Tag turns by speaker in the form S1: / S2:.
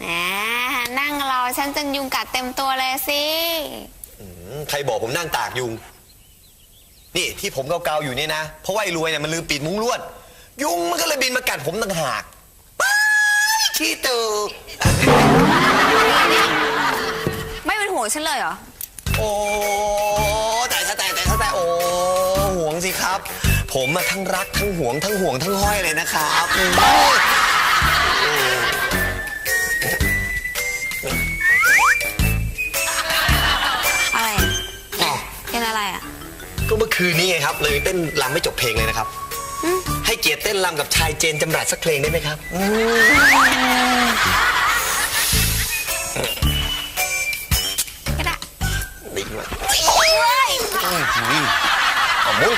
S1: แหมนั่งรอฉันจนยุงกัดเต็มตัวเลยสิ
S2: อืมใครบอกผมนั่งตากยุง นี่ที่ผมเกาๆอยู่เนี่ยนะ เพราะว่าไอ้รวยเนี่ยมันลืมปิดมุ้งลวด ยุงมันก็เลยบินมากัดผมต่างหากป้ายขี้ตือ
S1: ไม่เป็นห่วงฉันเลยเหรอ
S2: โอ้แต่แต่แต่แต่แต่โอ้ห่วงสิครับ ผมอะทั้งรักทั้งห่วงทั้งห่วงทั้งห้อยเลยนะครับอืม
S1: อะไรอะ
S2: อ๋อ
S1: เป็นอะไรอะ
S2: ก็เมื่อคืนนี้ไงครับ เลยเต้นรำไม่จบเพลงเลยนะครับ ให้เกียรติเต้นรำกับชายเจนจำรัดสักเพลงได้ไหมครับอืม
S1: ก็ได้
S2: ดีมากอืมเอามุ้ง